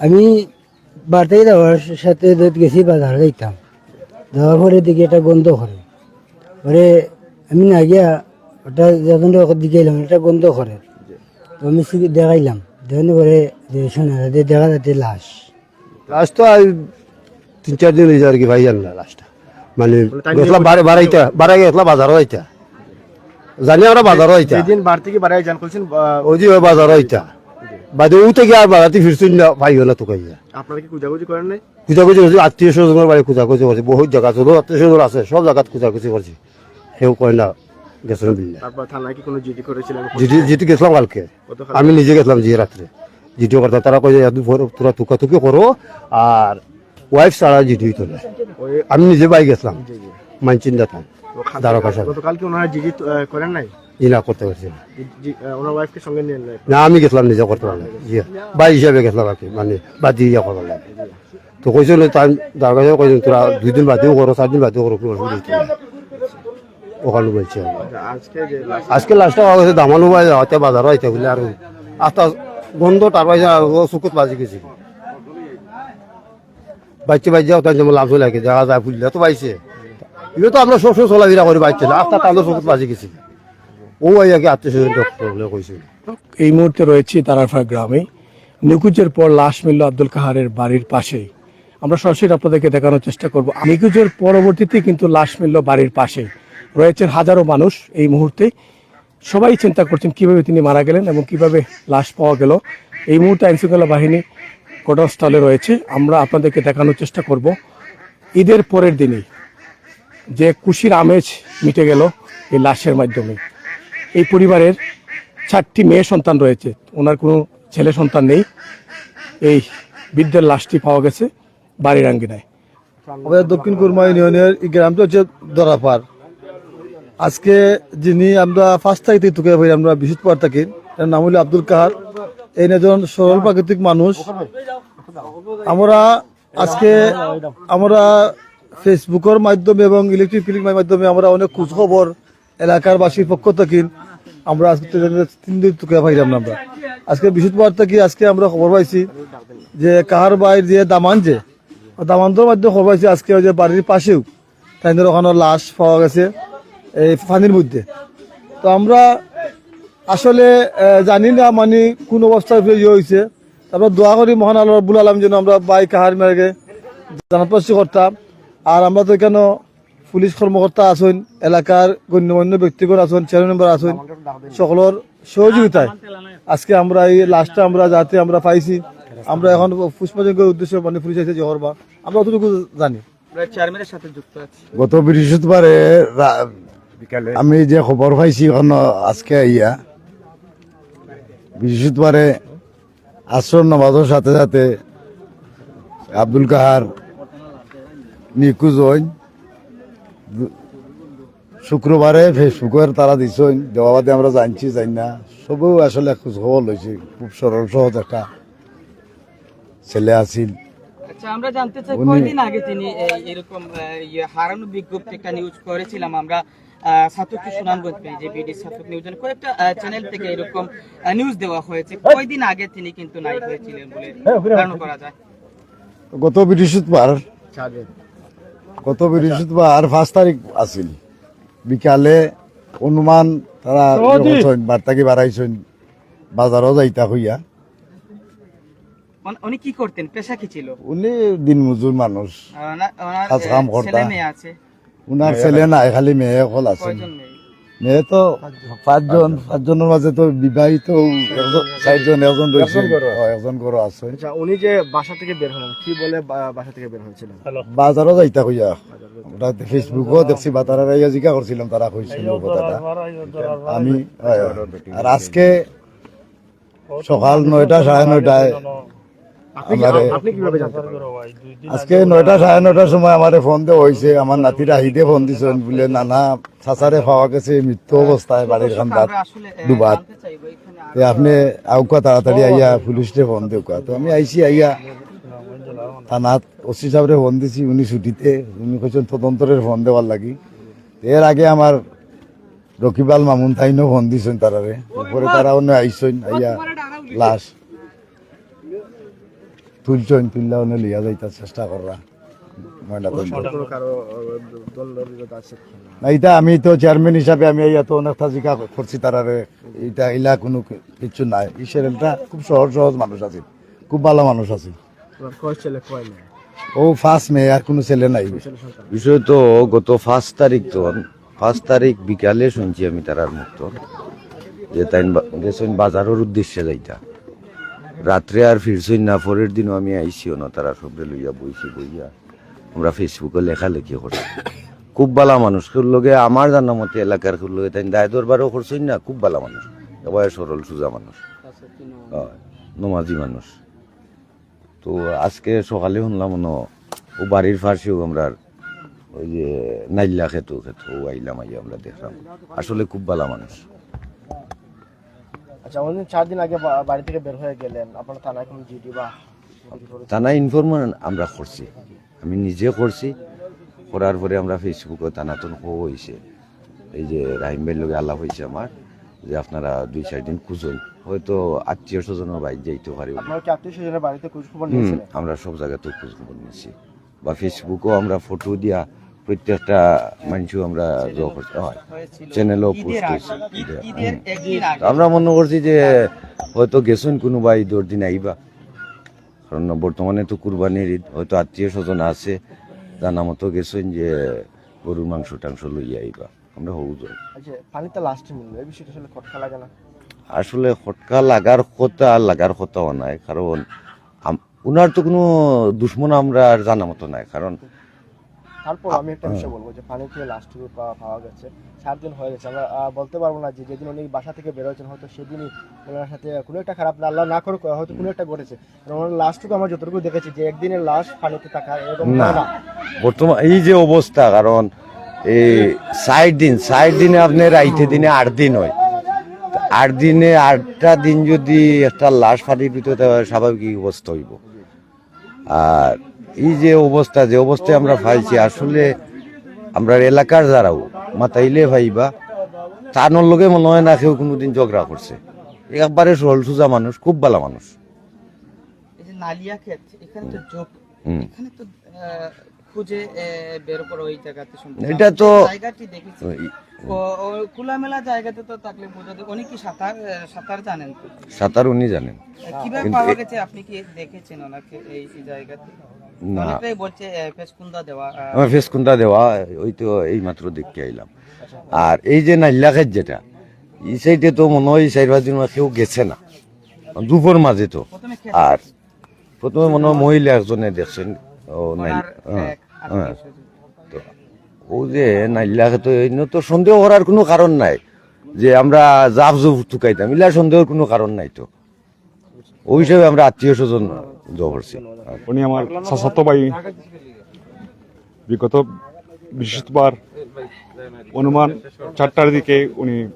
আমি বাড়তে যাওয়ার সাথে গেছি বাজার যাইতাম। যাওয়ার পরে দিকে একটা গন্ধ করে। পরে আমি না গিয়া ওটা যখন দিকে এলাম এটা গন্ধ করে। তো আমি দেখাইলাম। দেখানোর পরে যে শোনা যে দেখা যাচ্ছে লাশ। লাস্ট তো আর তিন চার দিন হয়েছে আর কি ভাই জান না লাস্টটা মানে গেছিলাম বাড়ি বাড়াইতে বাড়াই গেছিলাম বাজারও আইতা। জানি আমরা বাজারও আইতা। যেদিন বার থেকে বাড়াই যান করছেন ওই যে বাজারও আইতা। বাদে ও থেকে আর বাড়াতে ফিরছুন না ভাইও না তো কাইয়া আপনারা কি খুঁজাখুঁজি করেন নাই? খোঁজাখুঁজি করছি আত্মীয় স্বজনের বাড়ি খোঁজাখুঁজি করছি বহুত জায়গা ছিল আত্মীয় স্বজন আছে সব করছি। সেও কয় না গেছিলাম বিল্লা তারপর থানায় কি কোনো জিডি করেছিলেন? যেটি যেটি গেছিলাম কালকে। আমি নিজে গেছিলাম যে রাত্রে। জিডিও করতাম তারা কয়ে যে তোরা তুকা তুকি করো আর ওয়াইফ ছাড়া জিডি হইতো না। আমি নিজে বাই গেছিলাম মানচিন দাতাম দ্বারকা সাহেব। গতকাল ওনারা জিডি করেন নাই? ই না করতে পারছি না। জি- জি, আহ, ওনার ওয়াইফকে সঙ্গে নিয়ে না আমি গেছিলাম নিজে করতে পারলাম জি বাই হিসাবে গেছিলাম আর কি মানে বাদি ইয়া করবার লাগে তো তাই দ্বারকা সাহেব কইছিল তোরা দুই দিন বাদেও করো চার দিন বাদেও করো। ওখানে বলছি। আজকে লাস্টে হওয়া গেছে দামানো বাই হতে বাজারও আইতে বলে আর আস্তা গন্ধ তার পাইছে চকুত বাজি গেছে। বাচ্চা বাচ্চা ওটা যেমন লাভ চলে দেখা যায় ফুললে। তো পাইছে এগুলো তো আমরা সবসময় চলাফেরা করি না আস্তা তাদের চকুত বাজি গেছে। ও আইয়াকে আত্মীয় স্বজন কইছে। এই মুহূর্তে রয়েছে তারারফা গ্রামে। নিকুজের পর লাশ মিলল আব্দুল কাহারের বাড়ির পাশেই। আমরা সরাসরি আপনাদেরকে দেখানোর চেষ্টা করব। নিকুজের পরবর্তীতে কিন্তু লাশ মিলল বাড়ির পাশে। রয়েছেন হাজারো মানুষ এই মুহূর্তে। সবাই চিন্তা করছেন কীভাবে তিনি মারা গেলেন এবং কীভাবে লাশ পাওয়া গেল। এই মুহূর্তে আইনশৃঙ্খলা বাহিনী ঘটনাস্থলে রয়েছে। আমরা আপনাদেরকে দেখানোর চেষ্টা করব। ঈদের পরের দিনেই যে খুশির আমেজ মিটে গেল এই লাশের মাধ্যমে। এই পরিবারের চারটি মেয়ে সন্তান রয়েছে। ওনার কোনো ছেলে সন্তান নেই। এই বৃদ্ধের লাশটি পাওয়া গেছে বাড়ির আঙ্গিনায়। আমাদের দক্ষিণ কুরমা ইউনিয়নের গ্রামটা হচ্ছে দরাপার। আজকে যিনি আমরা ফার্স্ট থাকি তুকে আমরা বৃহস্পতিবার থাকি, তার নাম হলো আব্দুল কাহার। এই একজন সরল প্রাকৃতিক মানুষ। আমরা আজকে আমরা ফেসবুকের মাধ্যমে এবং ইলেকট্রিক ফিলিং মাধ্যমে আমরা অনেক খোঁজ খবর এলাকার বাসীর পক্ষ থেকে আমরা আজকে তিন দিন তুকে পাইলাম না আমরা। আজকে বৃহস্পতিবার থেকে আজকে আমরা খবর পাইছি যে কাহার বাইর যে দামান যে দামান্তর মাধ্যমে খবর পাইছি আজকে ওই যে বাড়ির পাশেও তাইদের ওখানে লাশ পাওয়া গেছে এই পানির মধ্যে। তো আমরা আসলে জানি না মানে কোন অবস্থায় ইয়ে হয়েছে। তারপর দোয়া করি মহান আল্লাহ রব্বুল আলম যেন আমরা বাই কাহার মেরে জানাতপাসি করতাম। আর আমরা তো এখানে পুলিশ কর্মকর্তা আছেন এলাকার গণ্যমান্য ব্যক্তিগণ আছেন চেয়ারম্যান মেম্বার আছেন সকলের সহযোগিতায়। আজকে আমরা এই লাশটা আমরা যাতে আমরা পাইছি আমরা এখন পুষ্পযজ্ঞের উদ্দেশ্যে মানে পুলিশ আছে যে হরবা আমরা অতটুকু জানি। চেয়ারম্যানের সাথে যুক্ত আছে। গত বৃহস্পতিবারে আমি যে খবর পাইছি এখন আজকে ইয়া বৃহস্পতিবারে আশ্রম নামাজের সাথে সাথে আব্দুল কাহার নিখোঁজ হইন। দু- শুক্রবারে ফেসবুকের তারা দিছেন দেওয়া বাদে আমরা জানছি জানি না। সবও আসলে খোঁজ খবর লইছে খুব সরল সহজ একটা ছেলে আছিল। আচ্ছা আমরা জানতে চাই কয়দিন আগে তিনি এরকম ইয়ে হারানো বিজ্ঞপ্তি একটা নিউজ করেছিলাম। আমরা বিডি নিউজ কয়েকটা চ্যানেল থেকে এরকম নিউজ দেওয়া হয়েছে। কয়দিন আগে তিনি কিন্তু নাই হয়েছিলেন বলে ধারণা করা যায়? গত বৃহস্পতিবার। গত বৃহস্পতিবার পাঁচ তারিখ আছিল। বিকালে অনুমান তারা বার্তাকে বাড়াইছেন বাজারও যাইতা হইয়া। উনি- উনি কি করতেন? পেশা কি ছিল? উনি দিন মজুর মানুষ। ওনার- ওনার, কাজ কাম আহ, করতা। ছেলে উনার ছেলে নাই খালি মেয়ে হল আছেন কয়জন মেয়ে তো পাঁচজন পাঁচজনের মাঝে তো বিবাহিত চারজন একজন রয়েছে। ও, একজন গরু আছে। আচ্ছা উনি যে বাসা থেকে বের হলেন কি বলে বাসা থেকে বের হয়েছিলেন? বাজারও যাইতা হইয়া ওটা ফেসবুকও দেখছি বা তারা জিজ্ঞা করছিলাম তারা কইছিল কথাটা। আমি। আর আজকে সকাল নয়টা সাড়ে নয়টায় আজকে নয়টা সাড়ে নয়টার সময় আমার ফোন দেওয়া হয়েছে। আমার নাতিরা হিদে ফোন দিছেন বলে নানা চাচারে পাওয়া গেছে মৃত্যু অবস্থায় বাড়ির খান্দার দুবাত। আপনি আউকা তাড়াতাড়ি আইয়া পুলিশে ফোন দেউকা তো আমি আইছি আইয়া থানাত ওসি সাহেবরে ফোন দিছি উনি ছুটিতে। উনি কইছেন তদন্তরের ফোন দেওয়ার লাগি। এর আগে আমার রকিবাল মামুন থাইনও ফোন দিছেন তারারে। পরে তারা অন্য আইসেন আইয়া লাশ। তুলছন তুললা ওনে লিয়া যাইতার চেষ্টা কররা। ময়না কোনো কারও দল বিরোধ আছে না? এটা আমি তো চেয়ারম্যান হিসাবে আমি এত অনেক তাজিকা করছি তারারে এটা ইলা কোনো কিছু নাই। এই সেরেলটা খুব সহজ সহজ মানুষ আছে। খুব ভালো মানুষ আছে। ও ফার্স্ট মেয়ে আর কোনো ছেলে নাই। বিষয় তো গত পাঁচ তারিখ তো পাঁচ তারিখ বিকালে শুনছি আমি তারার মুক্ত যে তাই গেছেন বাজারের উদ্দেশ্যে যাইতা। রাত্রে আর ফিরছই না, পরের দিনও আমি আইসিও না তারা সবরে লইয়া বইছি, বইয়া। আমরা ফেসবুকে লেখালেখি করছি খুব ভালো মানুষ লগে, আমার জানা মতে এলাকার লগে তাই দায় দরবারও করছই না, খুব ভালো মানুষ। সবাই সরল, সুজা মানুষ। নমাজি মানুষ। তো আজকে সকালে শুনলাম ন, ও বাড়ির ফার্সেও আমরা ওই যে নাইল্লা খেতো খেতো আইলাম আইয়া আমরা দেখলাম। আসলে খুব ভালো মানুষ। আচ্ছা অনেক চার দিন আগে বাড়ি থেকে বের হয়ে গেলেন। আপনার থানায় কোনো জিডি বা থানা ইনফরমেশন আমরা করছি। আমি নিজে করছি। করার পরে আমরা ফেসবুকে থানাতন হয়েছে। এই যে রাহিম ভাইয়ের লোক আলাপ হয়েছে আমার যে আপনারা দুই চার দিন খুঁজুন। হয়তো আত্মীয় স্বজনের বাইর যাইতে পারে। আমরা সব জায়গাতে খোঁজ খবর নিচ্ছি বা ফেসবুকও আমরা ফটো দিয়া প্রত্যেকটা মানুষও আমরা করতে হয়। চ্যানেলও পোস্ট করছি। আমরা মনে করছি যে হয়তো গেছেন কোনো বা ঈদের দিন আইবা। কারণ বর্তমানে তো কুরবানির ঈদ হয়তো আত্মীয় স্বজন আছে জানা মতো গেছেন যে গরুর মাংস টাংস লইয়া আইবা। আমরা হবু আচ্ছা এই বিষয়টা আসলে খটকা লাগার কথা আর লাগার কথাও নাই। কারণ উনার তো কোনো দুশ্মন আমরা আর জানা মতো নাই। কারণ তারপর আমি একটা বিষয় বলব যে পানি থেকে লাস্ট পাওয়া গেছে সাত দিন হয়ে গেছে। আমরা বলতে পারব না যে যেদিন উনি বাসা থেকে বেরোচ্ছেন হয়তো সেদিনই ওনার সাথে কোনো একটা খারাপ না আল্লাহ না করে হয়তো কোনো একটা ঘটেছে। ওনার লাস্টটুকু আমরা যতটুকু দেখেছি যে একদিনের লাশ পানিতে থাকা এরকম না বর্তমান এই যে অবস্থা কারণ এই ষাট দিন ষাট দিনে আপনার আইতে দিনে আট দিন হয়। আট দিনে আটটা দিন যদি একটা লাশ ফাটির ভিতরে স্বাভাবিক অবস্থা হইব। আর এই যে অবস্থা যে অবস্থায় আমরা পাইছি আসলে আমরা এলাকার যারাও মাতাইলে ভাইবা তানোর লগে মনে হয় না কেউ কোনোদিন ঝগড়া করছে। একবারে সরল সোজা মানুষ খুব ভালো মানুষ। এটা তো- খোলামেলা জায়গাতে তো থাকলে বোঝা যায়। উনি কি সাঁতার সাঁতার জানেন সাঁতার উনি জানেন। কীভাবে পাওয়া গেছে? আপনি কি দেখেছেন ওনাকে এই জায়গাতে? না। বলছে ফেসকুন্দা দেওয়া আমার ওই তো এই মাত্র দেখতে আইলাম। আর এই যে নাইলাখের যেটা এই সাইডে তো মনে হয় চার পাঁচ দিন কেউ গেছে না। দুপুর মাঝে তো। আর প্রথমে মনে হয় মহিলা একজনে দেখছেন ও নাই হ্যাঁ, হ্যাঁ। তো ও যে নাইলাখে তো এই তো সন্দেহ করার কোনো কারণ নাই। যে আমরা জাপ জুপ টুকাইতাম ইলা সন্দেহের কোনো কারণ নাই তো। ওই হিসাবে আমরা আত্মীয় স্বজন জব করছি। উনি আমার চাচাতো ভাই। বিগত বৃহস্পতিবার অনুমান চারটার দিকে উনি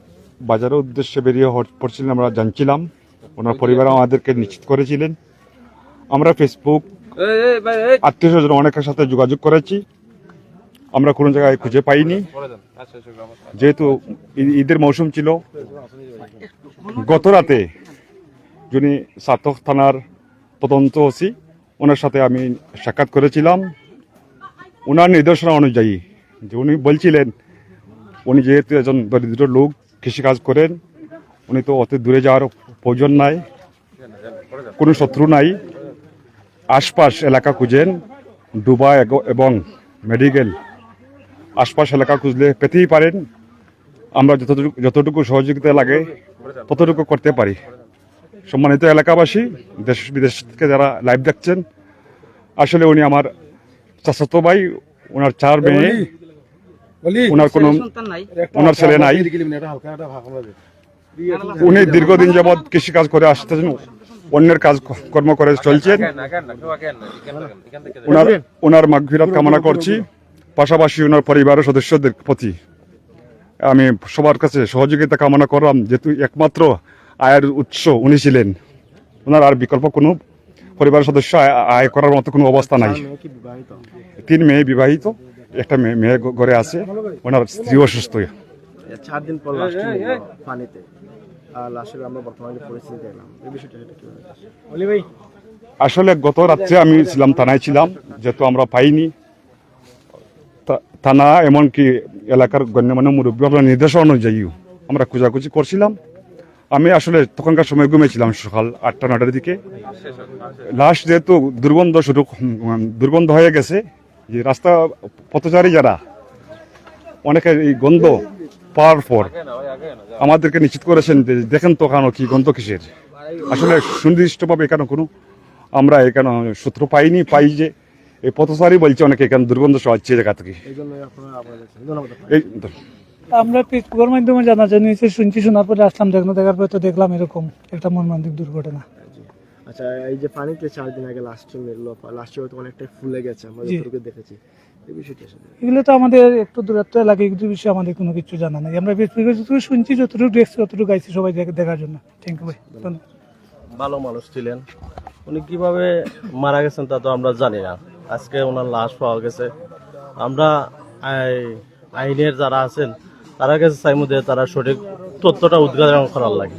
বাজারের উদ্দেশ্যে বেরিয়ে হট- পড়ছিলেন আমরা জানছিলাম। ওনার পরিবার আমাদেরকে নিশ্চিত করেছিলেন। আমরা ফেসবুক আত্মীয় স্বজন অনেকের সাথে যোগাযোগ করেছি। আমরা কোনো জায়গায় খুঁজে পাইনি। যেহেতু ঈ- ঈদের মৌসুম ছিল গত রাতে যিনি সাতক থানার তদন্ত ওসি, ওনার সাথে আমি সাক্ষাৎ করেছিলাম। ওনার নির্দেশনা অনুযায়ী যে উনি বলছিলেন, উনি যেহেতু একজন দরিদ্র লোক, কৃষিকাজ করেন, উনি তো অত দূরে যাওয়ার প্রয়োজন নাই, কোনো শত্রু নাই। আশপাশ এলাকা খুঁজেন ডুবা এবং মেডিকেল। আশপাশ এলাকা খুঁজলে পেতেই পারেন। আমরা যতটুকু যতটুকু সহযোগিতা লাগে, ততটুকু করতে পারি। সম্মানিত এলাকাবাসী দেশ বিদেশ থেকে যারা লাইভ দেখছেন আসলে উনি আমার চাচাতো ভাই ওনার চার মেয়ে ওনার কোনো ওনার ছেলে নাই। উনি দীর্ঘদিন যাবৎ কৃষিকাজ করে আসতেছেন অন্যের কাজ কর্ম করে চলছেন। ওনার ওনার মাগফিরাত কামনা করছি পাশাপাশি ওনার পরিবারের সদস্যদের প্রতি। আমি সবার কাছে সহযোগিতা কামনা করলাম যেহেতু একমাত্র আয়ের উৎস উনি ছিলেন। ওনার আর বিকল্প কোনো পরিবারের সদস্য আয়- করার মতো কোনো অবস্থা নাই। মেয়ে কি বিবাহিত? তিন মেয়ে বিবাহিত একটা মেয়ে মেয়ে ঘরে আছে। ওনার স্ত্রী অসুস্থ। চার দিন পর পানিতে। আর আমরা বর্তমানে পরিস্থিতি দেখলাম এই বিষয়টা সেটা কীভাবে আসলে গত রাত্রে আমি ছিলাম থানায় ছিলাম যেহেতু আমরা পাইনি। তা- থানা এমনকি এলাকার গণ্যমান্য মুরব্বী আপনার নির্দেশ অনুযায়ী আমরা খোঁজাখুঁজি করছিলাম। আমি আসলে তখনকার সময় ঘুমিয়েছিলাম সকাল আটটা নটার দিকে। লাস্ট যেহেতু দুর্গন্ধ শুরু দুর্গন্ধ হয়ে গেছে যে রাস্তা পথচারী যারা অনেকে এই গন্ধ পাওয়ার পর আমাদেরকে নিশ্চিত করেছেন যে দেখেন তো কেন কি গন্ধ কিসের। আসলে সুনির্দিষ্টভাবে এখানে কোনো আমরা এখানে সূত্র পাইনি পাই যে এই পথচারী বলছে অনেকে এখানে দুর্গন্ধ সহাচ্ছে জায়গা থেকে। এই আমরা ফেসবুকের মাধ্যমে জানা জানিয়েছি শুনছি শোনার পরে আসলাম দেখলাম দেখার পরে তো দেখলাম এরকম একটা মর্মান্তিক দুর্ঘটনা। আচ্ছা এই যে পানিতে চার দিন আগে লাস্টে মেরলো লাস্টে হয়তো অনেকটাই ফুলে গেছে আমরা। যতটুকু দেখেছি। এই বিষয়টা আসলে। এগুলো তো আমাদের একটু দূরত্ব এলাকায় এগুলো বিষয়ে আমাদের কোনো কিছু জানা নাই। আমরা ফেসবুকে যতটুকু শুনছি যতটুকু দেখছি ততটুকু গাইছি সবাই দেখ- দেখার জন্য। থ্যাংক ইউ ভাই। ভালো মানুষ ছিলেন। উনি কীভাবে মারা গেছেন তা তো আমরা জানি না। আজকে ওনার লাশ পাওয়া গেছে। আমরা আইনের যারা আছেন তারা কাছে চাইমু যে তারা সঠিক তথ্যটা উদ্ঘাটন করার লাগে।